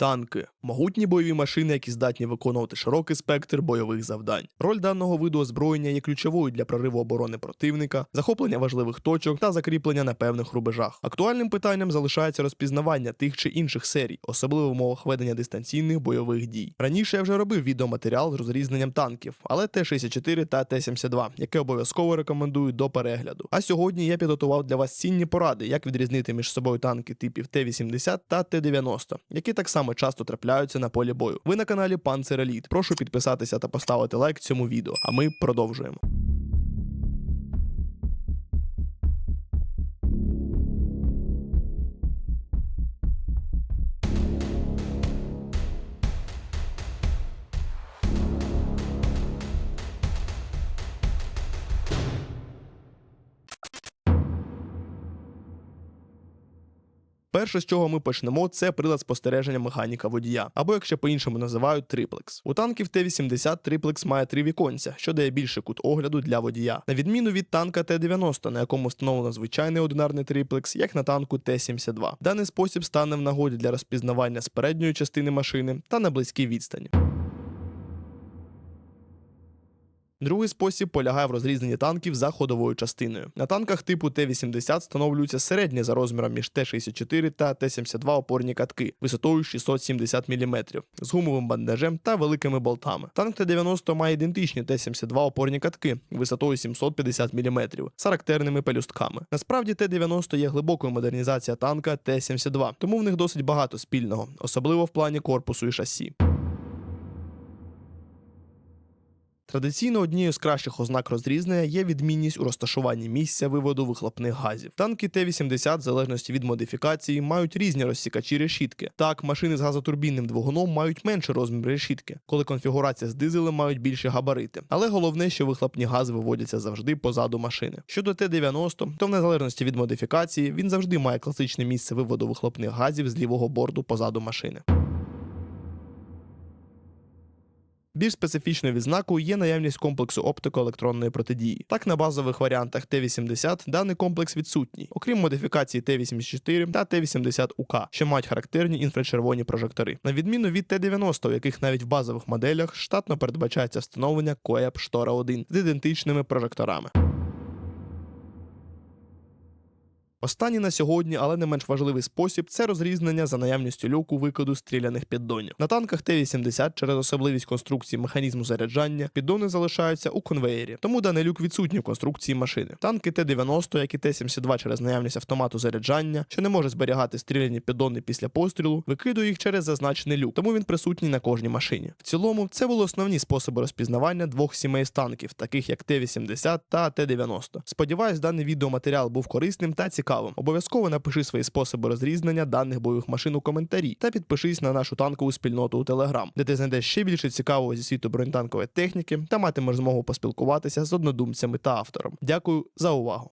Танки могутні бойові машини, які здатні виконувати широкий спектр бойових завдань. Роль даного виду озброєння є ключовою для прориву оборони противника, захоплення важливих точок та закріплення на певних рубежах. Актуальним питанням залишається розпізнавання тих чи інших серій, особливо в умовах ведення дистанційних бойових дій. Раніше я вже робив відеоматеріал з розрізненням танків, але Т-64 та Т-72, яке обов'язково рекомендую до перегляду. А сьогодні я підготував для вас цінні поради, як відрізнити між собою танки типів Т-80 та Т-90, які так само часто трапляються на полі бою. Ви на каналі Elite. Прошу підписатися та поставити лайк цьому відео. А ми продовжуємо. Перше, з чого ми почнемо, це прилад спостереження механіка водія, або як ще по-іншому називають триплекс. У танків Т-80 триплекс має три віконця, що дає більший кут огляду для водія, на відміну від танка Т-90, на якому встановлено звичайний одинарний триплекс, як на танку Т-72. Даний спосіб стане в нагоді для розпізнавання з передньої частини машини та на близькій відстані. Другий спосіб полягає в розрізненні танків за ходовою частиною. На танках типу Т-80 встановлюються середні за розміром між Т-64 та Т-72 опорні катки висотою 670 мм з гумовим бандажем та великими болтами. Танк Т-90 має ідентичні Т-72 опорні катки висотою 750 мм з характерними пелюстками. Насправді Т-90 є глибокою модернізація танка Т-72, тому в них досить багато спільного, особливо в плані корпусу і шасі. Традиційно однією з кращих ознак розрізнення є відмінність у розташуванні місця виводу вихлопних газів. Танки Т-80, в залежності від модифікації, мають різні розсікачі решітки. Так, машини з газотурбінним двигуном мають менший розмір решітки, коли конфігурація з дизелем мають більші габарити. Але головне, що вихлопні гази виводяться завжди позаду машини. Щодо Т-90, то в незалежності від модифікації він завжди має класичне місце виводу вихлопних газів з лівого борту позаду машини. Більш специфічною відзнакою є наявність комплексу оптико-електронної протидії. Так, на базових варіантах Т-80 даний комплекс відсутній, окрім модифікації Т-84 та Т-80УК, що мають характерні інфрачервоні прожектори. На відміну від Т-90, у яких навіть в базових моделях штатно передбачається встановлення КОЕП Штора 1 з ідентичними прожекторами. Останній на сьогодні, але не менш важливий спосіб це розрізнення за наявністю люку викиду стріляних піддонів. На танках Т-80 через особливість конструкції механізму заряджання піддони залишаються у конвеєрі, тому даний люк відсутній в конструкції машини. Танки Т-90, як і Т-72 через наявність автомату заряджання, що не може зберігати стріляні піддони після пострілу, викидує їх через зазначений люк, тому він присутній на кожній машині. В цілому, це були основні способи розпізнавання двох сімей з танків, таких як Т-80 та Т-90. Сподіваюсь, даний відеоматеріал був корисним та цікавим. Обов'язково напиши свої способи розрізнення даних бойових машин у коментарі та підпишись на нашу танкову спільноту у Телеграм, де ти знайдеш ще більше цікавого зі світу бронетанкової техніки та матимеш змогу поспілкуватися з однодумцями та автором. Дякую за увагу.